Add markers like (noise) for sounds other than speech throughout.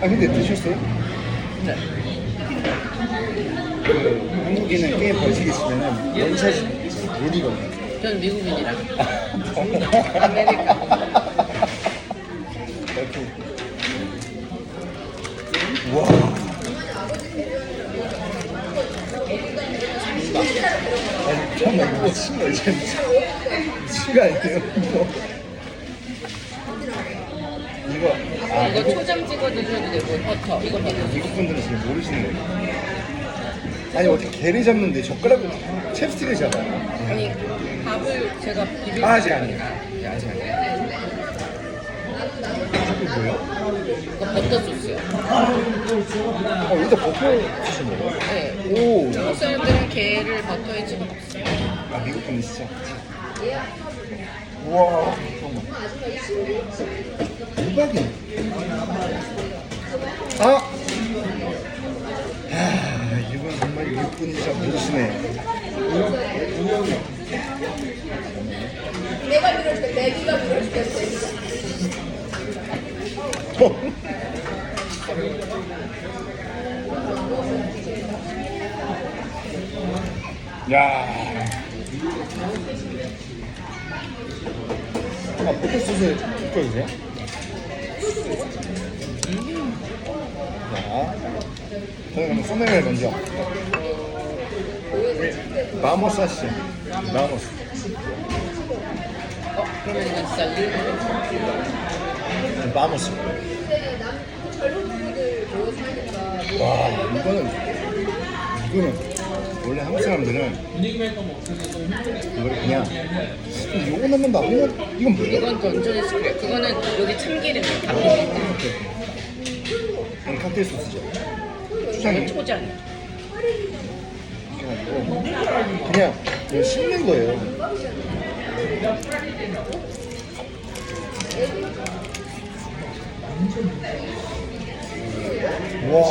아 근데 드셨어요? 네. 그 한국인은 게임 벌칙 있으면은 원샷이 룰이거든요. 전 미국인이라. 아메리카. 이렇게. 와. 정말 이거 친거 진짜 친거 아니에요 이거. 이거 아 이거 초장 찍어 드셔도 되고 버터 이거 버터. 미국 분들은 지금 모르시는 거예요. 아니 어떻게 개를 잡는데 젓가락으로 챕스틱을 잡아요? 아니 밥을 제가 비빔. 아, 아직 아니에요. 네, 아직 아니에요. 이게 뭐예요? 이거 버터 소스요. 어, 여기다 버터 주신 거예요? 네. 오, 한국 사람들은 게를 버터에 찍어 먹어요. 아 미국 분이시죠? 우와, 잠깐만. 대박이네. 아! 아, 이분 정말 분이시라 모르시네. 내가 밀어줄게, 내기가 밀어줄게, 내기가. 야. 아, 포토 소스 뜯겨주세요. 그럼 소맥을 먼저. 마모스 하시죠. 마모스. 어 그러면 이건 진짜 일본. 마모스. 와, 이거는, 이거는, 원래 한국 사람들은 이걸 그냥, 요거 넣는다. 이건, 이건 뭐예요? 이건 던전 스프레. 그거는 여기 참기름이에요. 밥비빔. 이건 칵테일 소스죠. 추장이 초장. 해가지고 그냥 이거 씹는 거예요. 와.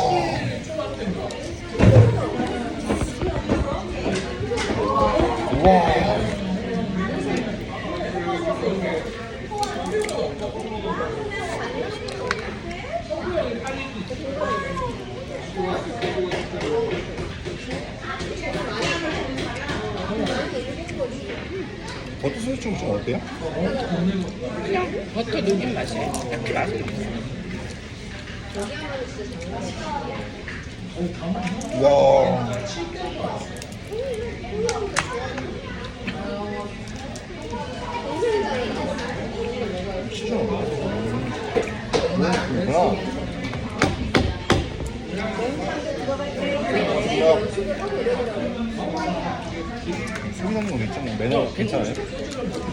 버터 소스 좀, 좀 어때요? 그냥 버터 녹인 맛이에요. 맛은 없어요. 와. 시죠? 그렇구나. 소리 나는 거 괜찮아요? 매너 괜찮아요?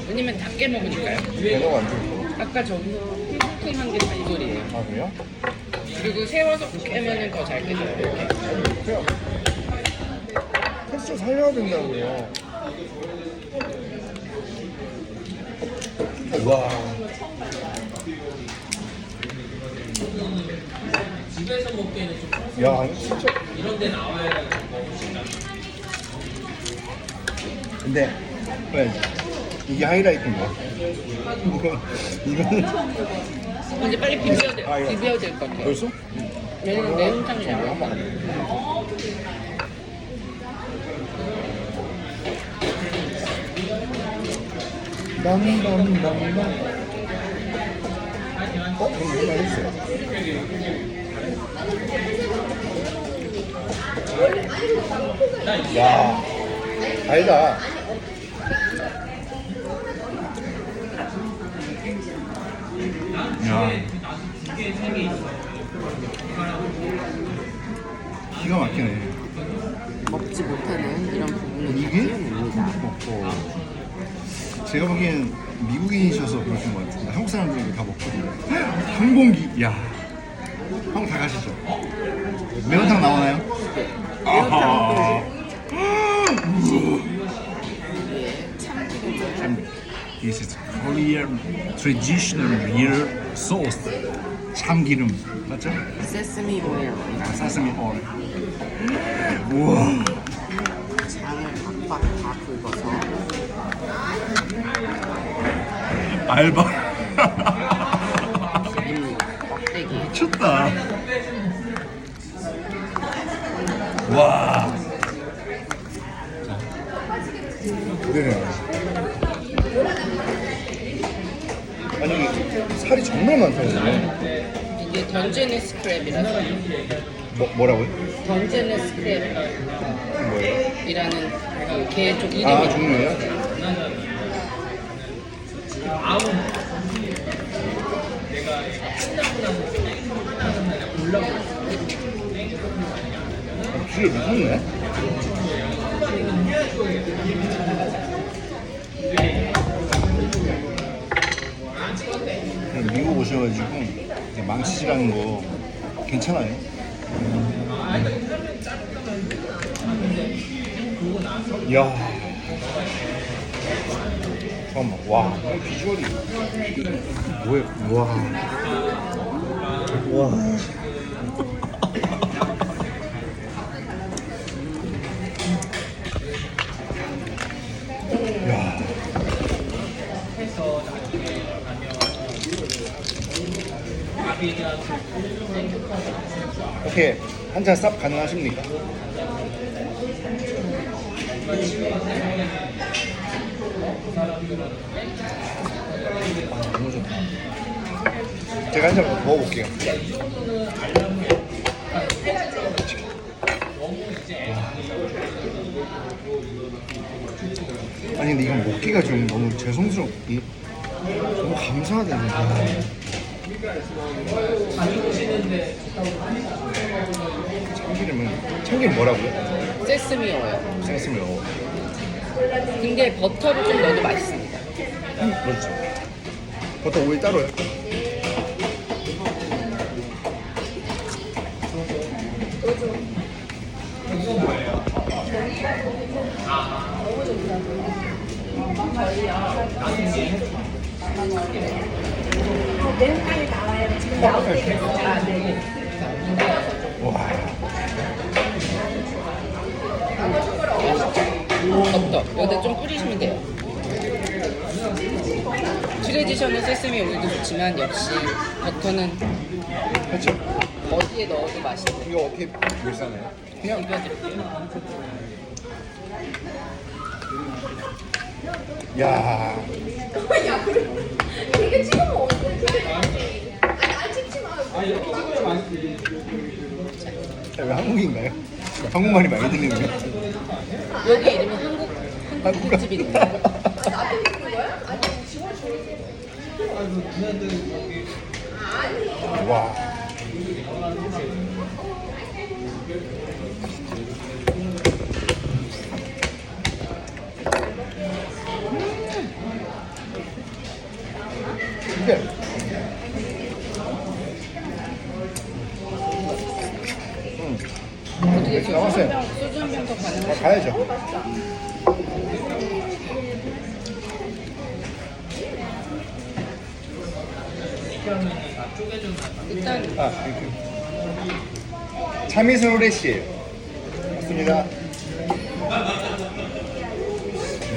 왜냐면 닭게 먹으니까요. 매너가 안 좋고. 아까 저기서 핑크한 게 단솔이에요. 아, 그래요? 그리고 세워서 깨면은 더잘 되죠. 이렇게. 그냥 텍스처 살려야 된다고요. 와. 집에서 먹기에는 좀 야, 이거 진짜. 이런 데 나와야 먹으신다. 근데 왜 이게 하이라이트인가? 이거 이거는 이제 빨리 비벼야 돼. 아, 이거. 비벼야 될 것 같아요. 벌써? 얘는 매운탕이잖아요. 남남남남. 어, 이거 맛있어요. 야, 달다. 야. 기가 막히네. 먹지 못하는 이런 부분은 이게? 먹고 제가 보기엔 미국인이셔서 그러신 것 같은데 한국 사람들이 다 먹거든요. 항공기, 야, 한국 다 가시죠. 매운탕 나오나요? 아하. 참, This is Korean traditional real sauce. 참기름 맞죠? 세스미 오일. 사스미 오일. 우와. 장을 박박 다 긁어서 알바. 미쳤다. 와. 네. 아니 살이 정말 많다. 이게 던제네스 크랩이라서 뭐 뭐라고요? 뭐예요? 크랩이라는 그개쪽 이름이 아 종류예요? 쥐에 미쳤네. 그냥 미국 오셔가지고 망치질하는 거 괜찮아요? 이야. 잠깐만, 와, 이 비주얼이 뭐야? 와, 와. 야. 오케이 한잔 쌉 가능하십니까? 너무 좋다. 제가 한 잔 먹어볼게요. 아니 근데 이건 먹기가 좀 너무 죄송스럽기 너무 감사하다니까 참기름은 참기름 뭐라고요? 세스미 오일. 생했으면 요 근데 버터를 좀 넣어도 맛있습니다. 그렇죠 버터 오일 따로요? 매운탕이 나와요. 지금 있어요. 아, 네. 버터 여기다 좀 뿌리시면 돼요. 트레디셔널 세스미 오일도 좋지만 역시 버터는 그렇죠 어디에 넣어도 맛있어요. 이거 어떻게 물사나요? 그냥 비벼드릴게요. 야 야, 그래. 되게 찍으면 어떡해. 아니, 안 찍지 마. 왜 한국인가요? 한국말이 많이 들리네요 여기 이름이 한국 한국 줘야지. 와 근데 음, 어떻게 지금 나왔어요. 소주 한 병더 아? 가야죠. 일단. 참이슬 후레쉬예요. 맞습니다.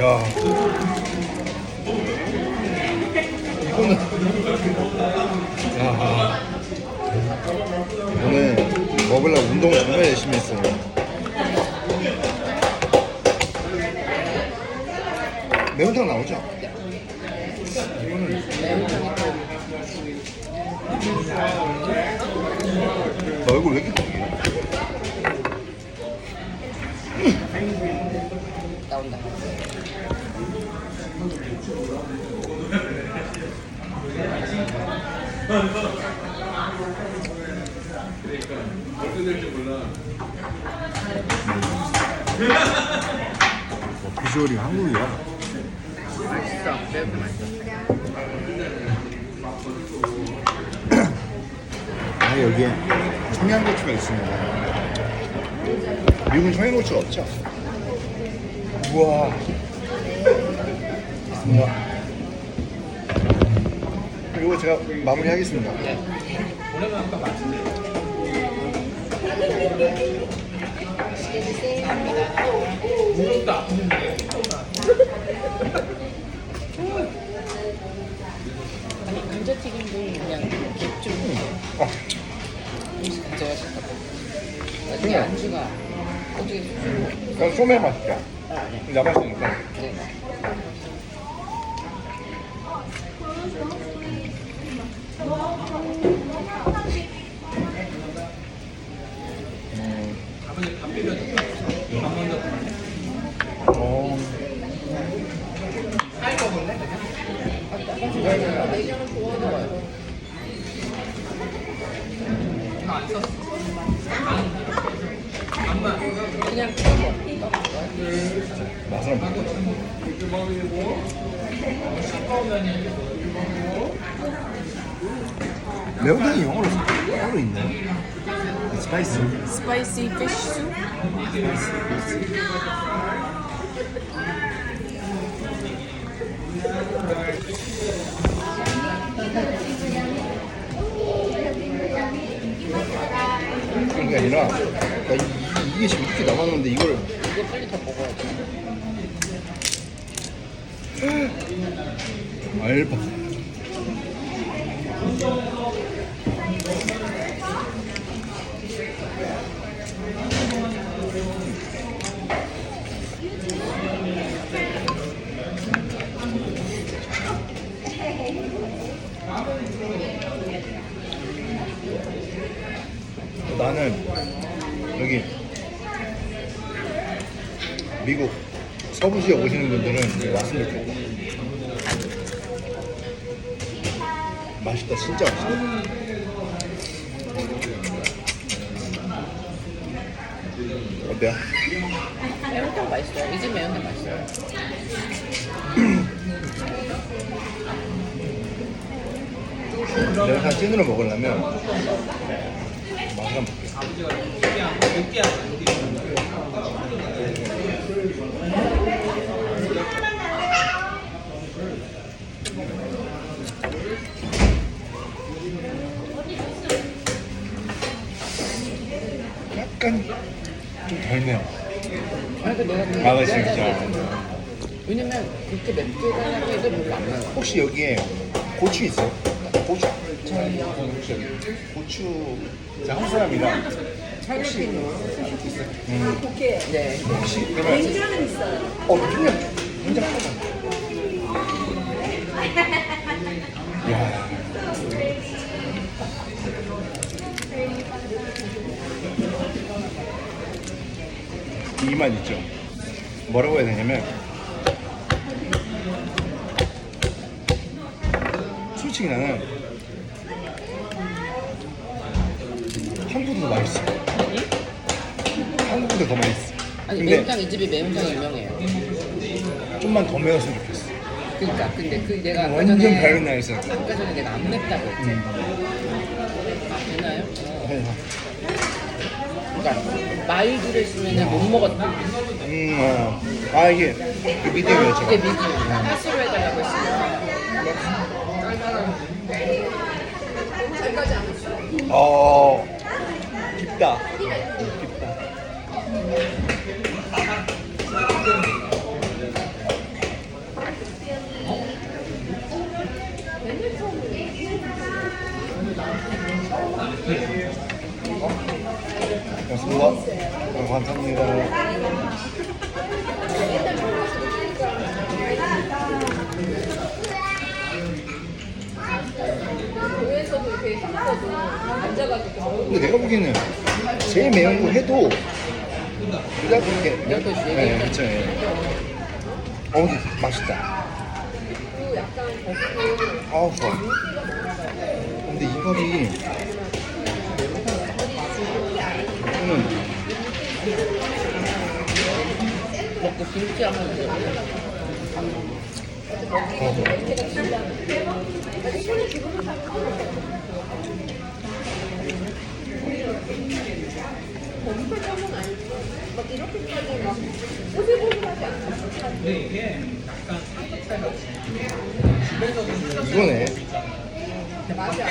야. 이거는. 야. 오늘 먹으려고 운동을 정말 열심히 했어요. 매운탕 나오죠? 너 얼굴 왜 이렇게 크게? 나온다. 어, 비주얼이 한국이야. 맛있어. 매운탕 맛있어. 아 여기에 청양고추가 있습니다. 미국은 청양고추가 없죠? 우와. 우와. 그리고 제가 마무리하겠습니다. 아니 감 튀김도 그냥 깊 좀. 어, 진짜 맛있다. 나중에 안주가 어떻게 수수로. 그냥 소맥 맛이야. 아, 아니야. 나 맛있으니까. 네. 어. 내장을 좋아하는 거예요. 그냥 그런 거. 맛을 한번 볼게. 매운탕이 영어로 따로 있나요? 스파이스. 스파이시 피쉬 수? 그런 게 아니라 나 이, 이게 지금 이렇게 남았는데 이걸 이거 빨리 더 먹어야지. 알바. 나는 여기 미국 서부 지역 오시는 분들은 왔으면 좋겠고 맛있다 진짜 맛있다 어때요? 매운탕 맛있어요. 이 집 매운탕 맛있어요. 내가 다 찐으로 먹으려면 한번 볼게 약간 좀덜 매워 아니, 그 내가 그 아, 얘기하잖아. 진짜. 왜냐면 그렇게 맵게 달라고 해도 별로 안 매워. 혹시 여기에 고추 있어요? 고추? 혹시 여기 고추 제가 한국 사람이라. 찰리핀 음, 네. 혹시 그러면 된장은 있어요. 어 그냥 된장 조금 야. 이맛 있죠. 뭐라고 해야 되냐면 솔직히 나는 아니 근데 매운탕 이 집이 매운탕 유명해요. 좀만 더 매웠으면 좋겠어 그러니까 근데 그 내가 아까 완전 전에 밝은 날에서 아까 전에 내가 안 맵다고 했지. 되나요? 어. 그러니까 마일드를 했으면 못 먹었다. 음, 어. 아 이게 그 미디움이었죠 그게 미디움. 하수로 해달라고 했으면 어 깊다 음, 깊다 고맙습니다. 감사합니다. 근데 내가 보기에는 제일 매운 거 해도 그다 그렇게 열두 시 네, 그쵸. 예. 어, 근데 맛있다. 아우 좋아. 근데 이 밥이 이거는 먹고 김치 한번 넣어. 이렇게까지 막. 따로 올리겠습니다. 아 진짜 맛있다.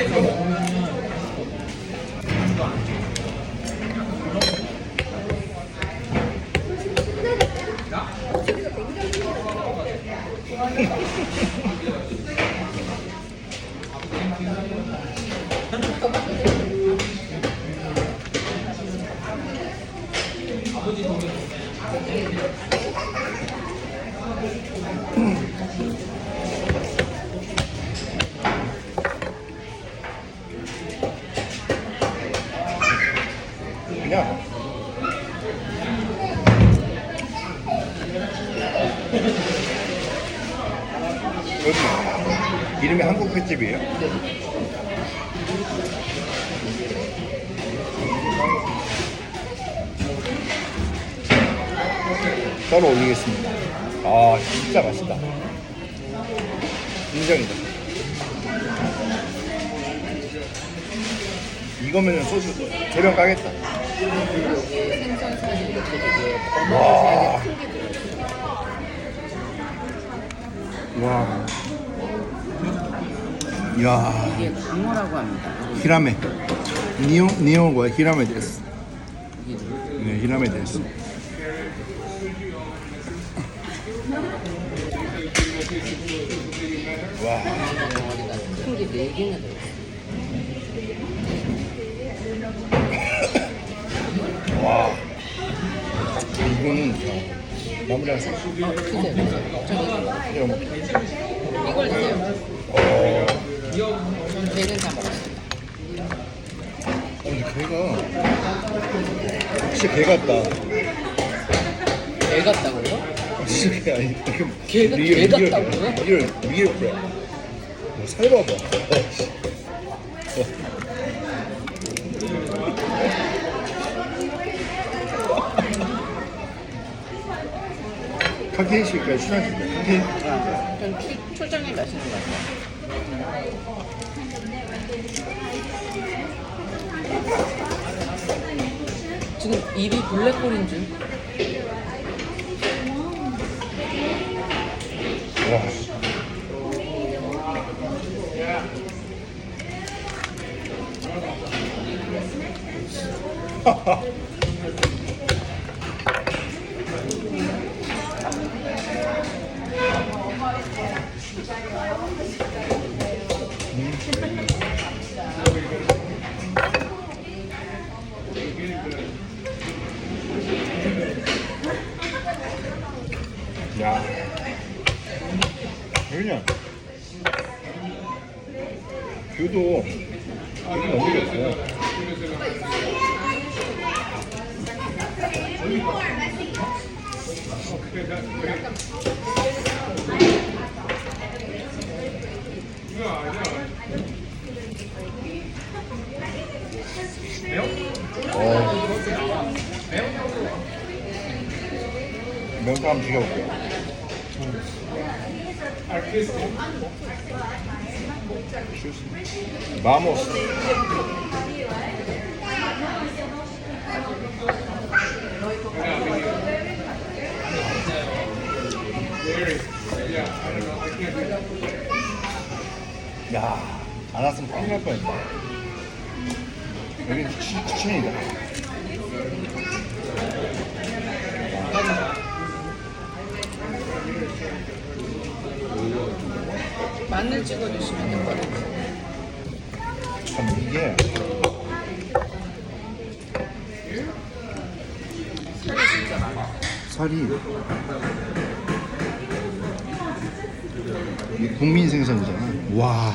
야. 여기 이름이 한국 횟집이에요? 따로 올리겠습니다. 아 진짜 맛있다. 인정이다. 어마하게 큰게 들어있어. 와. 이야. 이게 광어라고 합니다. 히라메. 니오 니오가 히라메 데스. 이게 네, 히라메 데스. 와. 큰게 네 개나 들어있어. 와. 이거는 마무리하세요. 어, 드세요. 드세요. 저기 이거 먹 이걸 드세요. 어. 배는 다 먹었어요. 어, 근데 걔가 진짜 개 같다. 배 같다고요? 개 아니 개가- 개 같다고요? 리얼 리얼 개. 어, 살 봐봐. 어, 씨. 어. 칵테일 시킬까요? 추천 시킬까요? 칵테일? 전 초, 초장이 맛있는 것 같아요. 지금 입이 블랙홀인 줄. 와. (laughs) 야. 그냥 뷰도 여기 너무 좋고 어. 한번 죽여볼게요. Vamos. 야, 안 왔으면 큰일 날 뻔했다. 여기 추, 추천이다. 마늘 찍어주시면 되거든요. 참 이게 살이 이게 국민 생선이잖아. 와.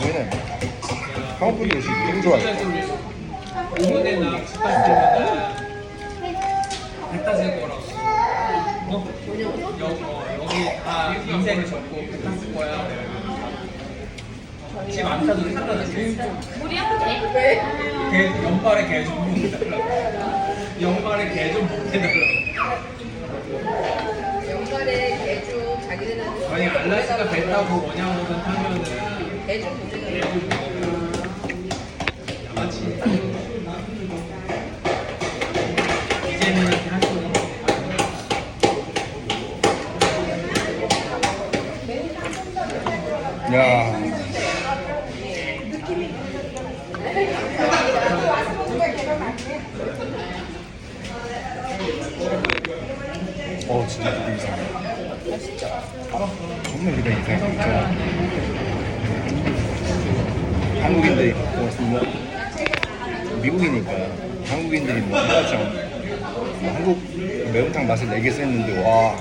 얘는 한국 분들이 되게 좋아해요. 오븐에나 집다 주면은 백다 쓸 거라고. 어? 여기, 어, 여기 다 인생을 백다 쓸 거야. 집안 타도 상관없지. 개, 연말에 개좀 먹여달라고. 연말에 개좀 먹여달라고. 연말에 개주 자기네는 만약 알라스카 배 타고 뭐냐고든 타면은 개주 보내는 개좀 먹여. 양아치. 진짜 느낌 이상해. 맛있죠? 정말 그다 이상 저 한국인들이 뭐 미국이니까 한국인들이 뭐 해가지고 뭐 한국 매운탕 맛을 내겠어 했는데 와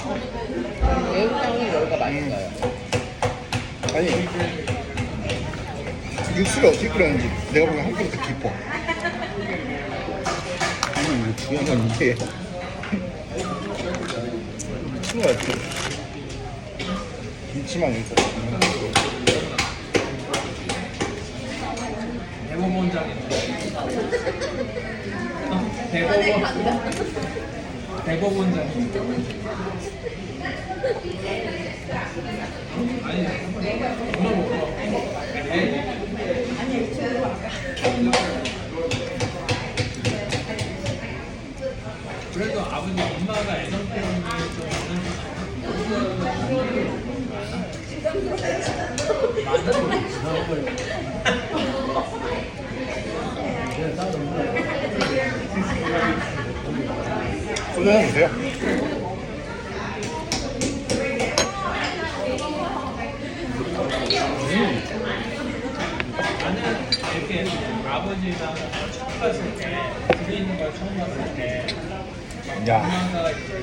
매운탕은 여기가 맛있어요. 아니 육수를 어떻게 끓였는지 내가 보기엔 한국보다 더 깊어 아니 중요한 건 이게 미친 거 같아 이렇게 대법원장인데. 어, 대법원. 대법원장. 아니, 오늘 먹어. 그래도 아버지 엄마가 애정 표현이 좀 어느 나는 이렇게 아버지랑 처음 봤을 때 집에 있는 걸 처음 봤을 때 야 엄마가 이제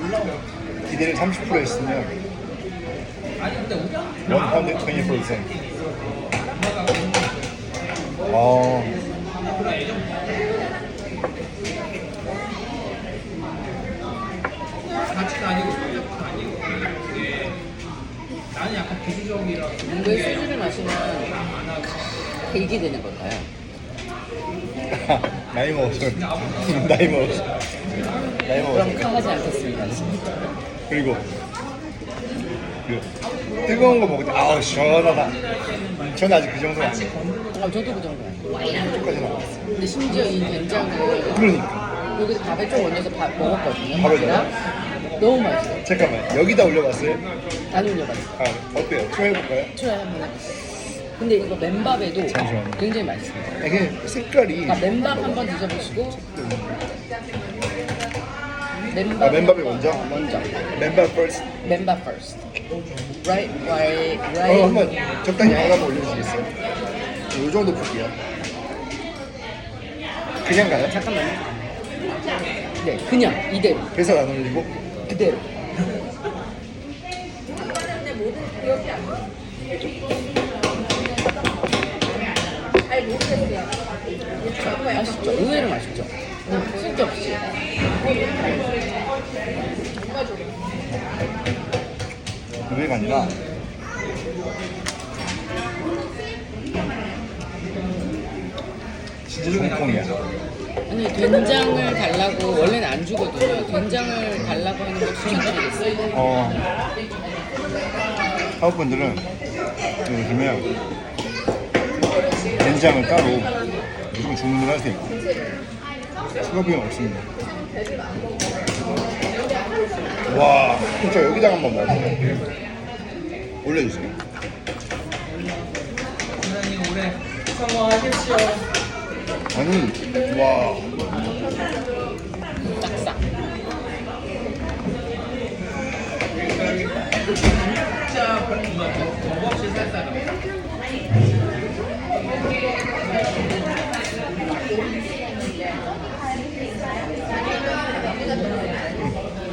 놀라워. 기대를 30% 했으면 아니 근데 우리 120% 어, 같이 다니고 손잡고 다니고 이게 나는 약간 비주적이라서 왜 소주를 마시면 들게 되는 걸까요? (laughs) 나이 먹어서 나이 먹어서 (laughs) 나이 그럼 먹어서 카하지 않겠습니다. 그리고 그 뜨거운 거 먹을 때 아우 시원하다 저는 아직 그 정도는 아니에요 아, 저도 그 정도예요. 그까지는 안 왔어요 근데 심지어 이 된장을 그러니까 여기서 밥에 좀 올려서 밥 먹었거든요. 밥에다가? 너무 맛있어요. 잠깐만 여기다 올려봤어요? 안 올려봤어요. 아 어때요? 좀 해볼까요? 추가해 한번. 근데 이거 맨밥에도 잠시만요. 굉장히 맛있습니다. 아, 이게 색깔이 그러니까 맨밥 한번 드셔보시고 맨밥 아, 맨밥이 먼저? 어, 먼저 맨발 first 맨밥 first right right 어, right 한번 적당히 양을 한번 올려주시겠어요? 이 정도 크기야 그냥 가요? 잠깐만요 네 그냥 이대로 배살 안 올리고 그대로. 맛있죠? 의외로 맛있죠? 응, 쓸데 없이 의외가 아니라 진짜 중콩이야 아니 된장을 달라고 원래는 안 주거든요. 된장을 달라고 하는 거 추천드리겠어요. 어. 한국 분들은 요즘에 된장을 따로 무조건 주문을 하세요. 추가 비용 없습니다. 와 진짜 여기다가 한번 먹어요. 올려주세요. 선생님 올해 성공하십시오. 아니 와 딱싹.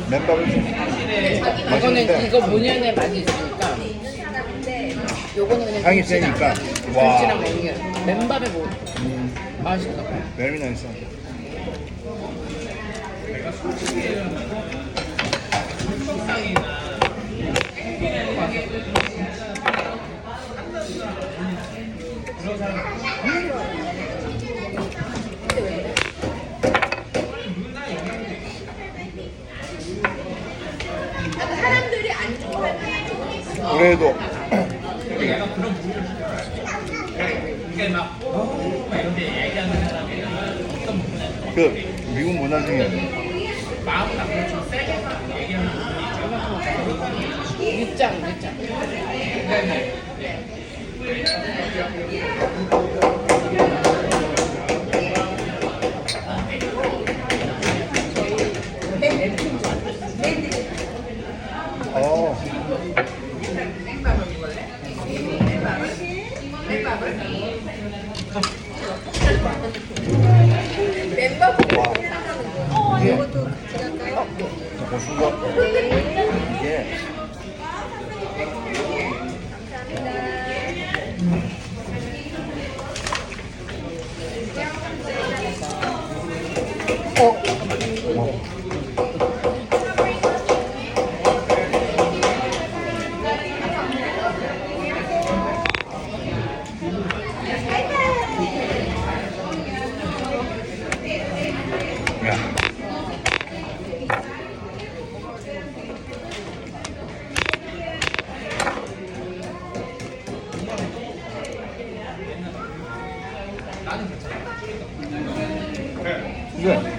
맨밥을 좀 이거는 맛있는데 이거 본연의 맛이 있으니까 요거는 그냥 향이 세니까. 김치랑 게 맨밥에 뭐 맛있어? very nice 약간 막 어? 얘기하는 사람이랑 어떤 그 미국 문화 중에 얘기하는 밑장 내 이